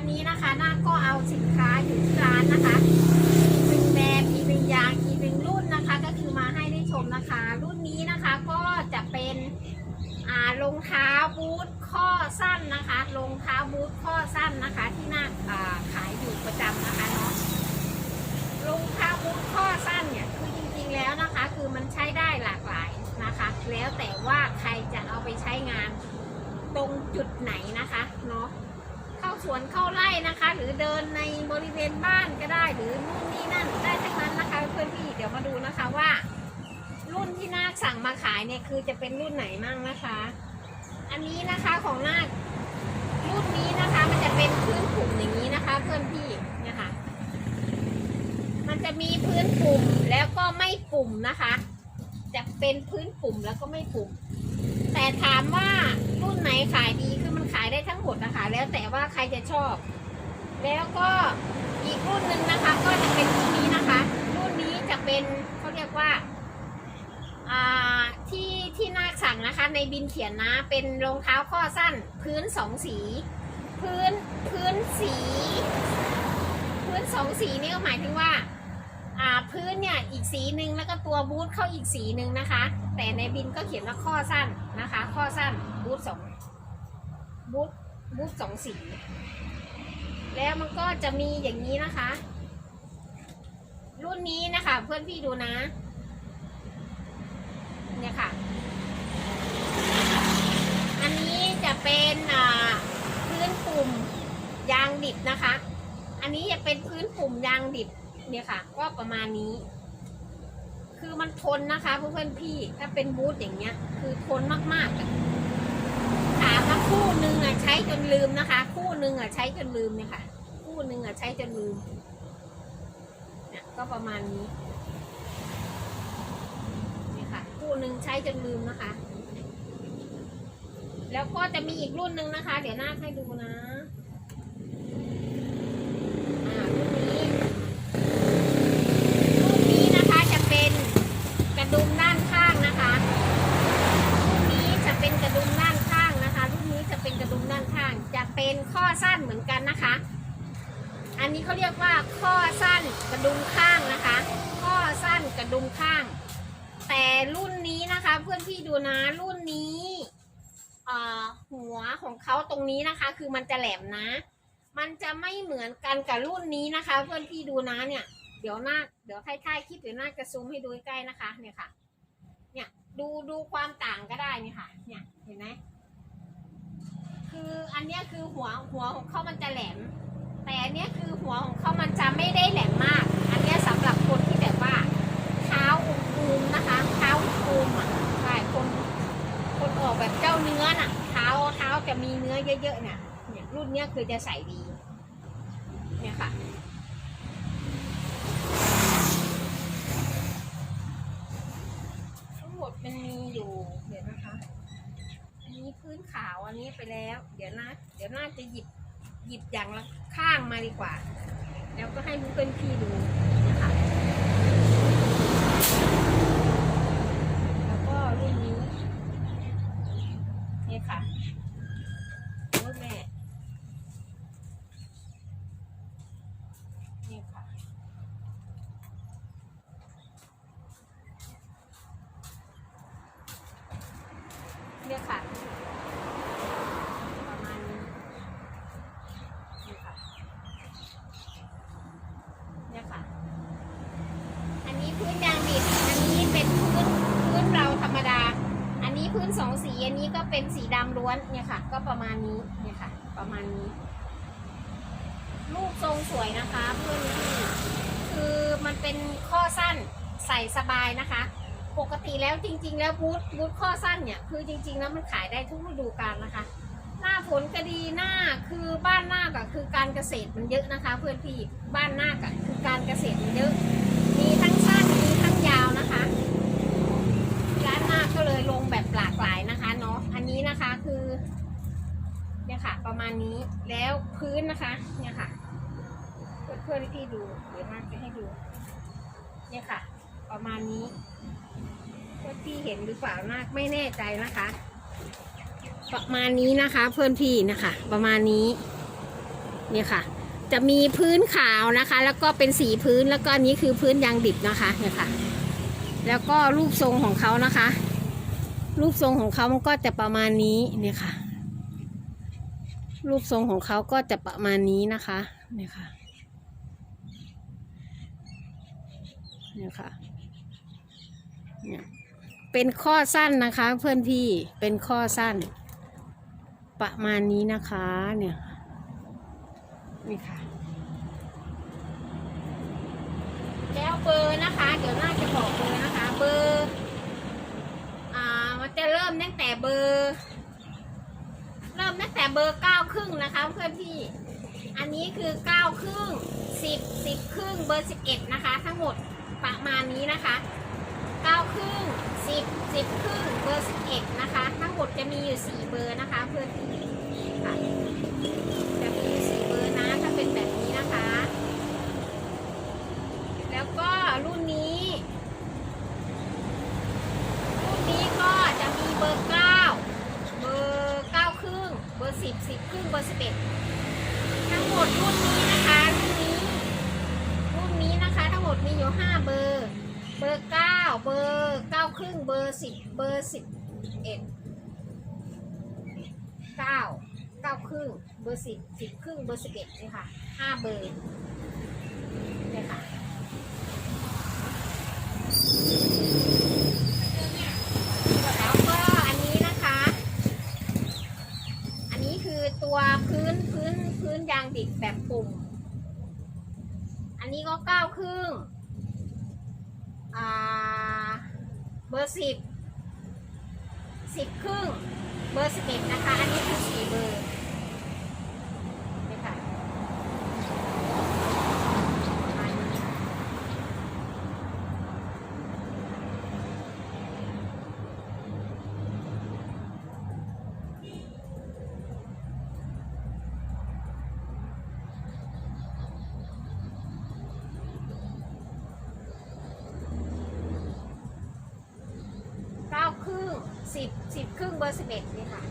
วันนี้นะคะนาก็เอาสินค้าอยู่ที่ร้านนะคะอีกหนึ่งแบรนด์อีกหนึ่งยางอีกหนึ่งรุ่นนะคะ ก็คือมาให้ได้ชมนะคะ รุ่นนี้นะคะก็จะเป็นอ่ารองเท้าบูทข้อสั้นนะคะรองเท้าบูทข้อสั้นนะคะ ที่น่าขายอยู่ประจำนะคะเนาะรองเท้าบูทข้อสั้นเนี่ยคือจริงๆแล้วนะคะ คือมันใช้ได้หลากหลายนะคะ แล้วแต่ว่าใครจะเอาไปใช้งานตรงจุดไหนนะคะเนาะ สวนเข้าไร่นะคะ หรือเดินในบริเวณบ้านก็ได้ หรือนู่นนี่นั่นได้ทั้งนั้นนะคะเพื่อนพี่เดี๋ยวมาดูนะคะว่า รุ่นที่นาคสั่งมาขายเนี่ยคือจะเป็นรุ่นไหนมั่งนะคะ อันนี้นะคะของนาครุ่นนี้นะคะมันจะเป็นพื้นปุ่มอย่างนี้นะคะ เพื่อนพี่เนี่ยค่ะมันจะมีพื้นปุ่มแล้วก็ไม่ปุ่มนะคะ จะเป็นพื้นปุ่มแล้วก็ไม่ปุ่ม แต่ถามว่ารุ่นไหนขาย ว่าใครจะชอบ แล้วก็อีกรุ่นหนึ่งนะคะ ก็จะเป็นรุ่นนี้นะคะ รุ่นนี้จะเป็นเขาเรียกว่าอ่าที่ที่นาคสั่งนะคะ ในบินเขียนนะเป็นรองเท้าข้อสั้น พื้นสองสี พื้นพื้นสี พื้นสองสีนี่ก็หมายถึงว่าอ่าพื้นเนี่ยอีกสีหนึ่งแล้วก็ตัวบูทเข้าอีกสีหนึ่งนะคะ แต่ในบินก็เขียนว่าข้อสั้นนะคะ ข้อสั้นบูทสองบูท บูทสองสี แล้วมันก็จะมีอย่างนี้นะคะ รุ่นนี้นะคะ เพื่อนพี่ดูนะ เนี่ยค่ะ อันนี้จะเป็นพื้นปุ่มยางดิบนะคะ อันนี้จะเป็นพื้นปุ่มยางดิบเนี่ยค่ะ ก็ประมาณนี้ คือมันทนนะคะเพื่อนๆพี่ ถ้าเป็นบูทอย่างเงี้ย คือทนมากๆ ถ้าคู่หนึ่งอะใช้จนลืมนะคะ คู่หนึ่งอะใช้จนลืมเนี่ยค่ะ คู่หนึ่งอะใช้จนลืมเนี่ยก็ประมาณนี้นี่ค่ะ คู่หนึ่งใช้จนลืมนะคะ แล้วก็จะมีอีกรุ่นหนึ่งนะคะ เดี๋ยวหน้าให้ดูนะอ่ารุ่นนี้ รุ่นนี้นะคะจะเป็นกระดุมด้านข้างนะคะ รุ่นนี้จะเป็นกระดุมด้านข้างนะคะ รุ่นนี้จะเป็นกระดุมด้านข้าง จะ เป็นข้อสั้นเหมือนกันนะคะ อันนี้เขาเรียกว่าข้อสั้นกระดุมข้างนะคะ ข้อสั้นกระดุมข้าง แต่รุ่นนี้นะคะเพื่อนพี่ดูนะรุ่นนี้หัวของเขาตรงนี้นะคะ คือมันจะแหลมนะ มันจะไม่เหมือนกันกับรุ่นนี้นะคะ เพื่อนพี่ดูนะเนี่ย เดี๋ยวหน้าเดี๋ยวท้ายๆคลิปเดี๋ยวหน้าจะซูมให้ดูใกล้นะคะ เนี่ยค่ะ เนี่ยดูดูความต่างก็ได้นี่ค่ะ เนี่ยเห็นไหม คืออันเนี้ยคือหัวหัวของเขามันจะแหลม แต่อันเนี้ยคือหัวของเขามันจะไม่ได้แหลมมาก อันเนี้ยสำหรับคนที่แบบว่าเท้าอุ้มๆนะคะเท้าอุ้มอะใช่คนคนออกแบบเจ้าเนื้อน่ะเท้าเท้าจะมีเนื้อเยอะๆเนี่ยเนี่ยรุ่นเนี้ยคือจะใส่ดีเนี่ยค่ะทั้งหมดมันมีอยู่เดี๋ยวนะคะ นี้พื้นขาวอันนี้ไปแล้ว เดี๋ยวนะเดี๋ยวน่าจะหยิบหยิบอย่างละข้างมาดีกว่า แล้วก็ให้เพื่อนพี่ดูนะคะแล้วก็รุ่นนี้นี่ค่ะรถแม่นี่ค่ะ เนี่ยค่ะ ประมาณนี้นี่ค่ะเนี่ยค่ะ อันนี้พื้นยางดิบอันนี้เป็นพื้นพื้นเราธรรมดา อันนี้พื้น สีอันนี้ก็เป็นสีดำล้วนเนี่ยค่ะ ก็ประมาณนี้เนี่ยค่ะ ประมาณนี้รูปทรงสวยนะคะเพื่อนพี่คือมันเป็นข้อสั้นใส่สบายนะคะ ปกติแล้วจริง ๆ แล้วบูทบูทข้อสั้นเนี่ยคือจริง ๆ แล้วมันขายได้ทุกฤดูกาลนะคะ หน้าฝนก็ดีหน้าคือบ้านหน้าก็คือการเกษตรมันเยอะนะคะ เพื่อนพี่บ้านหน้าก็คือการเกษตรมันเยอะ มีทั้งสั้นมีทั้งยาวนะคะร้านหน้า ก็เลยลงแบบหลากหลายนะคะเนาะอันนี้นะคะคือเนี่ยค่ะ ประมาณนี้แล้วพื้นนะคะ เนี่ยค่ะ เพื่อนเพื่อนๆพี่ดูเดี๋ยวมากจะให้ดู เนี่ยค่ะ ประมาณนี้เพื่อนพี่เห็นหรือเปล่านาไม่แน่ใจนะคะ ประมาณนี้นะคะ เพื่อนพี่นะคะ ประมาณนี้ เนี่ยค่ะ จะมีพื้นขาวนะคะ แล้วก็เป็นสีพื้นแล้วก็นนี้คือพื้นยางดิบนะคะ เนี่ยค่ะ แล้วก็รูปทรงของเขานะคะ รูปทรงของเขามันก็จะประมาณนี้เนี่ยค่ะ รูปทรงของเขาก็จะประมาณนี้นะคะเนี่ยค่ะเนี่ยค่ะเนี่ยเป็นข้อสั้นนะคะ เพื่อนพี่เป็นข้อสั้น ประมาณนี้นะคะเนี่ยนี่ค่ะแล้วเบอร์นะคะ เดี๋ยวน่าจะบอกเบอร์นะคะ เบอร์อ่ามัน จะเริ่มตั้งแต่เบอร์ เริ่มตั้งแต่เบอร์เก้าครึ่งนะคะ เพื่อนพี่ อันนี้คือเก้าครึ่งสิบสิบครึ่งเบอร์สิบเอ็ดนะคะ ทั้งหมดประมาณนี้นะคะเก้าครึ่งสิบสิบครึ่งเบอร์สิบเอ็ดนะคะ ทั้งหมดจะมีอยู่สี่เบอร์นะคะ เพื่อนพี่จะมีร์นะ ถ้าเป็นแบบนี้นะคะ แล้วก็รุ่นนี้ รุ่นนี้ก็จะมีเบอร์เก้าเบอร์เก้าครึ่งเบอร์สิบสิบครึ่ง เบอร์สิบเอ็ดทั้งหมดรุ่นนี้นะคะรุ่นนี้รุ่นนี้นะคะ ทั้งหมดมีอยู่ห้าเบอร์ เบอร์เก้าเบอร์เก้าครึ่งเบอร์สิบเบอร์สิบเอ็ดเก้าเก้าครึ่งเบอร์สิบสิบครึ่งเบอร์สิบเอ็ดนี่ค่ะห้าเบอร์เนี่ยค่ะ แล้วก็อันนี้นะคะ อันนี้คือตัวพื้นพื้นพื้น ยางดิบแบบปุ่ม อันนี้ก็เก้าครึ่งเบอร์สิบสิบครึ่ง เบอร์สิบเอ็ดนะคะ อันนี้คือสี่เบอร์นี่ค่ะประมาณนี้ เก้าครึ่งสิ บสิบครึ่งเบอร์สิบเอ็ดนี่ค่ะ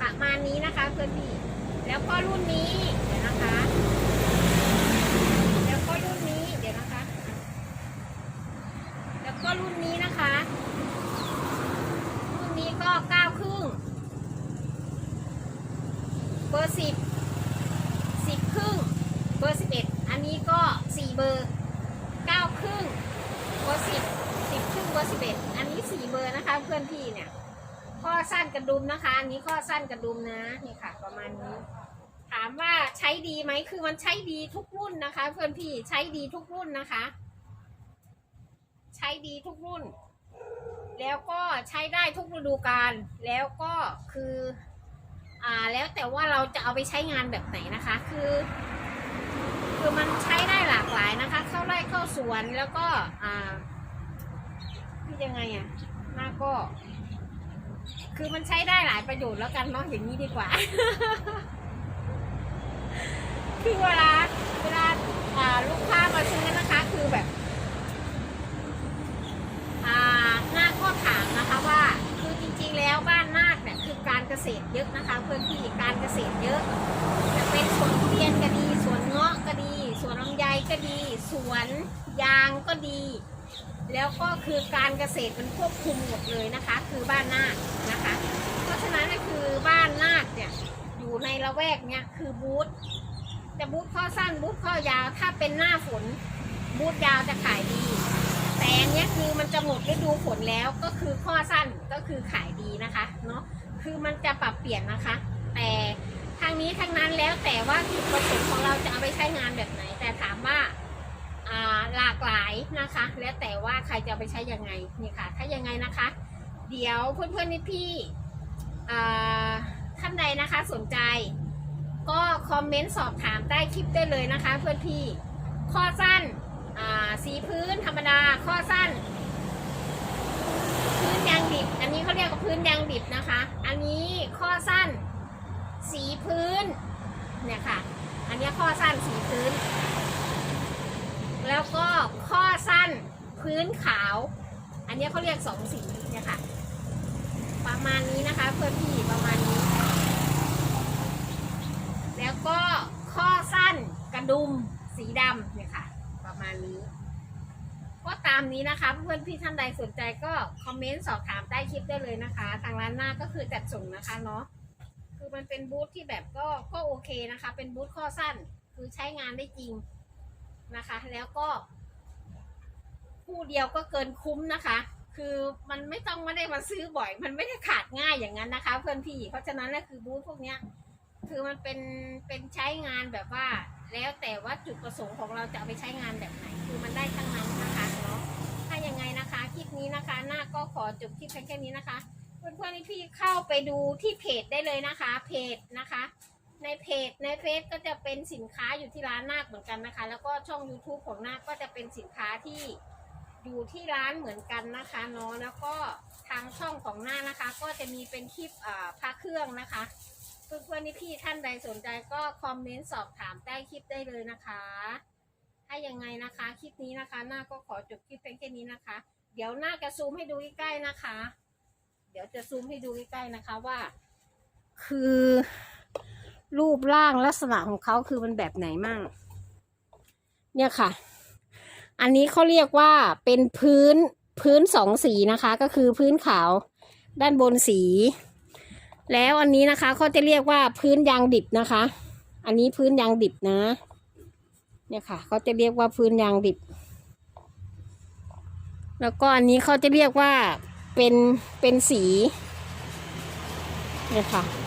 ประมาณนี้นะคะเพื่อนพี่ แล้วก็รุ่นนี้เดี๋ยวนะคะ แล้วก็รุ่นนี้เดี๋ยวนะคะ แล้วก็รุ่นนี้นะคะ รุ่นนี้ก็เก้าครึ่ง เบอร์สิบสิบครึ่ง เบอร์สิบเอ็ดอันนี้ก็สี่เบอร์เก้าครึ่ง เบอร์สิบสิบครึ่ง เบอร์สิบเอ็ด นะคะ เพื่อนพี่เนี่ย ข้อสั้นกระดุมนะคะ อันนี้ข้อสั้นกระดุมนะนี่ค่ะ ประมาณนี้ ถามว่าใช้ดีไหมคือมันใช้ดีทุกรุ่นนะคะ เพื่อนพี่ใช้ดีทุกรุ่นนะคะ ใช้ดีทุกรุ่น แล้วก็ใช้ได้ทุกฤดูกาลแล้วก็คือ อ่าแล้วแต่ว่าเราจะเอาไปใช้งานแบบไหนนะคะ คือคือมันใช้ได้หลากหลายนะคะ เข้าไร่เข้าสวนแล้วก็อ่าคือยังไงอะ หน้าก็ คือมันใช้ได้หลายประโยชน์แล้วกันเนาะอย่างนี้ดีกว่า คือเวลาเวลาาลูกค้ามาซื้อนะคะ คือแบบอ่าหน้าก็ถามนะคะว่า คือจริงๆแล้วบ้านนาคเนี่ยคือการเกษตรเยอะนะคะเพื่อนพี่การเกษตรเยอะจะเป็นสวนทุเรียนก็ดีสวนเงาะก็ดีสวนลำไยก็ดีสวนยางก็ดี แล้วก็คือการเกษตรมันควบคุมหมดเลยนะคะ คือบ้านนาคนะคะ เพราะฉะนั้นก็คือบ้านนาคเนี่ยอยู่ในละแวกเนี่ยคือบูธจะบูธข้อสั้นบูธข้อยาวถ้าเป็นหน้าฝนบูธยาวจะขายดี แต่อันนี้คือมันจะหมดฤดูฝนแล้วก็คือข้อสั้นก็คือขายดีนะคะเนาะคือมันจะปรับเปลี่ยนนะคะ แต่ทางนี้ทางนั้นแล้วแต่ว่าจุดประสงค์ของเราจะเอาไปใช้งานแบบไหน แต่ถามว่า อ่าหลากหลาย นะคะ แล้วแต่ว่าใครจะไปใช้ยังไงนี่ค่ะ ถ้ายังไงนะคะ เดี๋ยวเพื่อนๆพี่ๆอ่ท่านใดนะคะสนใจ ก็คอมเมนต์สอบถามใต้คลิปได้เลยนะคะ เพื่อนพี่ข้อสั้นสีพื้นธรรมดาข้อสั้น พื้นยางดิบ อันนี้เขาเรียกว่าพื้นยางดิบนะคะ อันนี้ข้อสั้น สีพื้นเนี่ยค่ะ อันนี้ข้อสั้นสีพื้น แล้วก็ข้อสั้นพื้นขาว อันนี้เขาเรียกสองสีเนี่ยค่ะ ประมาณนี้นะคะเพื่อนพี่ประมาณนี้ แล้วก็ข้อสั้นกระดุมสีดำเนี่ยค่ะ ประมาณนี้ ก็ตามนี้นะคะ เพื่อนพี่ท่านใดสนใจก็คอมเมนต์สอบถามใต้คลิปได้เลยนะคะ ทางร้านหน้าก็คือจัดส่งนะคะเนาะคือมันเป็นบูธที่แบบก็ก็โอเคนะคะ เป็นบูธข้อสั้นคือใช้งานได้จริง นะคะ แล้วก็ คู่เดียวก็เกินคุ้มนะคะ คือมันไม่ต้องไม่ได้มาซื้อบ่อย มันไม่ได้ขาดง่ายอย่างนั้นนะคะ เพื่อนพี่เพราะฉะนั้นแล้วคือบูธพวกเนี้ยคือมันเป็นเป็นใช้งานแบบว่า แล้วแต่ว่าจุดประสงค์ของเราจะเอาไปใช้งานแบบไหน คือมันได้ทั้งนั้นนะคะเนาะถ้ายังไงนะคะคลิปนี้นะคะ หน้าก็ขอจบคลิปแค่นี้นะคะเพื่อนๆพี่เข้าไปดูที่เพจได้เลยนะคะ เพจนะคะ ในเพจในเฟซก็จะเป็นสินค้าอยู่ที่ร้านนาคเหมือนกันนะคะ แล้วก็ช่อง YouTube ของนาคก็จะเป็นสินค้าที่อยู่ที่ร้านเหมือนกันนะคะเนาะแล้วก็ทางช่องของนาคนะคะ ก็จะมีเป็นคลิปพระเครื่องนะคะเพื่อนๆนี่พี่ท่านใดสนใจก็คอมเมนต์สอบถามใต้คลิปได้เลยนะคะถ้ายังไงนะคะคลิปนี้นะคะ หน้าก็ขอจบคลิปเพียงแค่นี้นะคะ เดี๋ยวหน้าจะซูมให้ดูใกล้ๆนะคะ เดี๋ยวจะซูมให้ดูใกล้ๆนะคะว่า คือ รูปร่างลักษณะของเขาคือมันแบบไหนมั่ง เนี่ยค่ะ อันนี้เขาเรียกว่าเป็นพื้นพื้นสองสีนะคะ ก็คือพื้นขาวด้านบนสี แล้วอันนี้นะคะเขาจะเรียกว่าพื้นยางดิบนะคะ อันนี้พื้นยางดิบนะ เนี่ยค่ะเขาจะเรียกว่าพื้นยางดิบ แล้วก็อันนี้เขาจะเรียกว่าเป็นเป็นสี เนี่ยค่ะ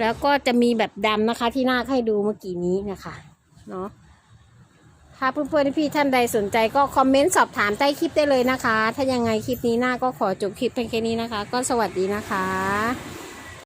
แล้วก็จะมีแบบดำนะคะที่หน้าให้ดูเมื่อกี้นี้นะคะเนาะถ้าเพื่อนๆพี่ท่านใดสนใจก็คอมเมนต์สอบถามใต้คลิปได้เลยนะคะ ถ้ายังไงคลิปนี้หน้าก็ขอจบคลิปเพียงแค่นี้นะคะ ก็สวัสดีนะคะ